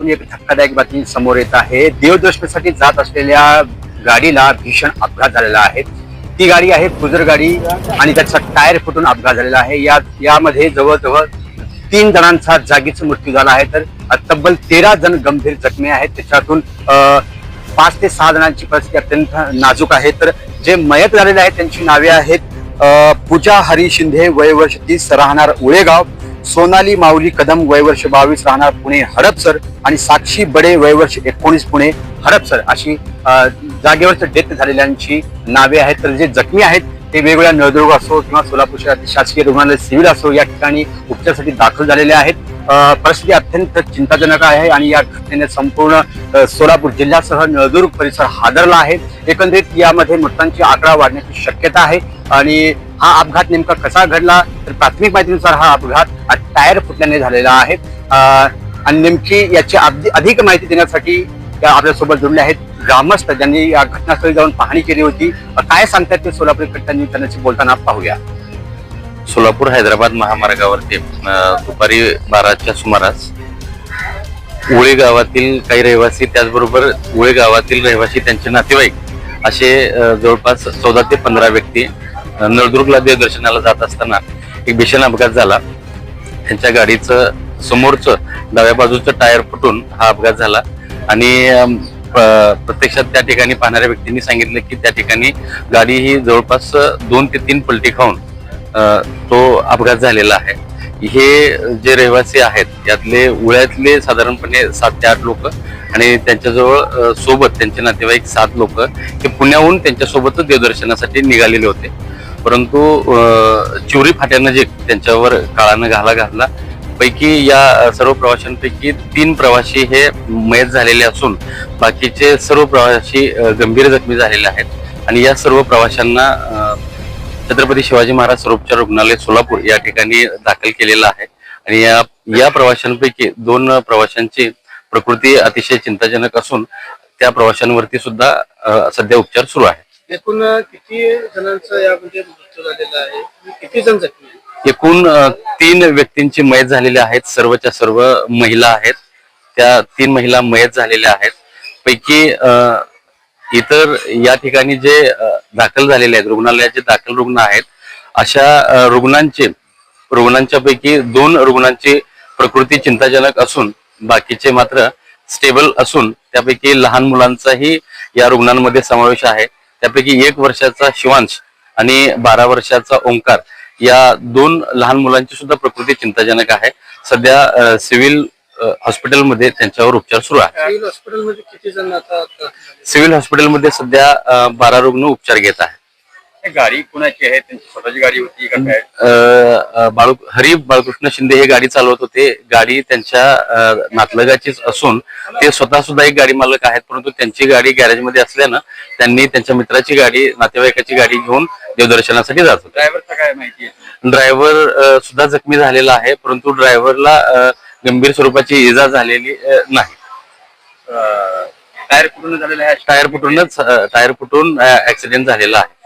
इथून एक धक्कादायक बातमी समोर येत आहे. देवदर्शनासाठी जात असलेल्या गाडीला भीषण अपघात झालेला आहे. ती गाडी आहे क्रुझर गाडी आणि त्याचा टायर फुटून अपघात झालेला आहे. या यामध्ये जवळजवळ तीन जणांचा जागीच मृत्यू झाला आहे. तर तब्बल तेरा जण गंभीर जखमी आहेत. त्याच्यातून पाच ते सहा जणांची परिस्थिती अत्यंत नाजूक आहे. तर जे मयत झालेले आहेत त्यांची नावे आहेत पूजा हरी शिंदे वय वर्ष तीस राहणार उळेगाव सोनाली माऊली कदम वय वर्ष बावीस राहणार पुणे हडपसर आणि साक्षी बडे वय वर्ष एकोणीस पुणे हडपसर अशी जागेवरच डेथ झालेल्यांची नावे आहेत. तर जे जखमी आहेत ते वेगवेगळ्या नळदुर्ग असो किंवा सोलापूर शहरातील शासकीय रुग्णालय सिव्हिल असो या ठिकाणी उपचारासाठी दाखल झालेले आहेत. परिस्थिती अत्यंत चिंताजनक आहे आणि या घटनेने संपूर्ण सोलापूर जिल्ह्यासह नळदुर्ग परिसर हादरला आहे. एकंदरीत यामध्ये मृतांची आकडा वाढण्याची शक्यता आहे. आणि हा अपघात नेमका कसा घडला तर प्राथमिक माहितीनुसार हा अपघात टायर फुटल्याने झालेला आहे. आणि नेमकी याची अगदी- अधिक माहिती देण्यासाठी आपल्यासोबत जुडले आहेत ग्रामस्थ ज्यांनी या घटनास्थळी जाऊन पाहणी केली होती. काय सांगतात ते सोलापूर कट्ट्यांनी त्यांच्याशी बोलताना पाहूया. सोलापूर हैदराबाद महामार्गावरती दुपारी बाराच्या सुमारास उळे गावातील काही रहिवासी त्याचबरोबर उळे गावातील रहिवासी त्यांचे नातेवाईक असे जवळपास चौदा ते पंधरा व्यक्ती नळदुर्गला देवदर्शनाला जात असताना एक भीषण अपघात झाला. त्यांच्या गाडीचं समोरचं डाव्या बाजूचं टायर फुटून हा अपघात झाला. आणि प- प्रत्यक्षात त्या ठिकाणी पाहणाऱ्या व्यक्तींनी सांगितलं की त्या ठिकाणी गाडी ही जवळपास दोन ते तीन पलटी खाऊन तो अपघात झालेला आहे. हे जे रहिवासी आहेत यातले उळ्यातले साधारणपणे सात ते आठ लोक आणि त्यांच्याजवळ सोबत त्यांचे नातेवाईक सात लोक हे पुण्याहून त्यांच्यासोबतच देवदर्शनासाठी निघालेले होते. परंतु अ, फाट्यानं जे त्यांच्यावर काळानं घाला घातला पैकी या सर्व प्रवाशांपैकी तीन प्रवासी हे मयत झालेले असून बाकीचे सर्व प्रवासी गंभीर जखमी झालेले आहेत. आणि या सर्व प्रवाशांना छत्रपती शिवाजी महाराज स्वरूपच्या रुग्णालय सोलापूर या ठिकाणी दाखल केलेलं आहे. आणि या या प्रवाशांपैकी दोन प्रवाशांची प्रकृती अतिशय चिंताजनक असून त्या प्रवाशांवरती सुद्धा सध्या उपचार सुरू आहे एकूण किती जणांचा यामध्ये म्हणजे मृत्यू झालेला आहे? आणि किती जण जखमी आहेत? एकूण अ, तीन व्यक्तींची मयत झालेली आहेत. सर्वच्या सर्व महिला आहेत. त्या तीन महिला मयत झालेल्या आहेत. पैकी अ, इतर या ठिकाणी जे अ, दाखल झालेले आहेत रुग्णालयाचे दाखल रुग्ण आहेत अशा अ, रुग्णांचे रुग्णांच्या पैकी दोन रुग्णांची प्रकृती चिंताजनक असून बाकीचे मात्र स्टेबल असून त्यापैकी लहान मुलांचाही या रुग्णांमध्ये समावेश आहे. त्यापैकी एक वर्षाचा शिवांश आणि बारा वर्षाचा ओंकार. या दोन लहान मुलांची सुद्धा प्रकृती चिंताजनक आहे. सध्या सिव्हिल हॉस्पिटलमध्ये त्यांच्यावर उपचार सुरू आहे. सिव्हिल हॉस्पिटलमध्ये किती जण आता आता झाले? सिव्हिल हॉस्पिटलमध्ये सध्या बारा रुग्ण उपचार घेत आहेत. गाडी कुणाची आहे? त्यांची स्वतःची गाडी होती का काय अ, अ, बाळू हरी बाळकृष्ण शिंदे हे गाडी चालवत होते. गाडी त्यांच्या अ, नातलगाचीच असून ते स्वतः सुद्धा एक गाडी मालक आहेत परंतु त्यांची गाडी गॅरेजमध्ये असल्यानं त्यांनी त्यांच्या मित्राची गाडी नातेवाईकाची गाडी घेऊन देवदर्शनासाठी जात होते. ड्रायव्हरचा काय माहिती आहे? ड्रायव्हर सुद्धा जखमी झालेला आहे परंतु ड्रायव्हरला गंभीर स्वरूपाची इजा झालेली अ, नाही. टायर झालेला आहे? टायर फुटूनच अ, टायर फुटून ऍक्सिडेंट झालेला आहे.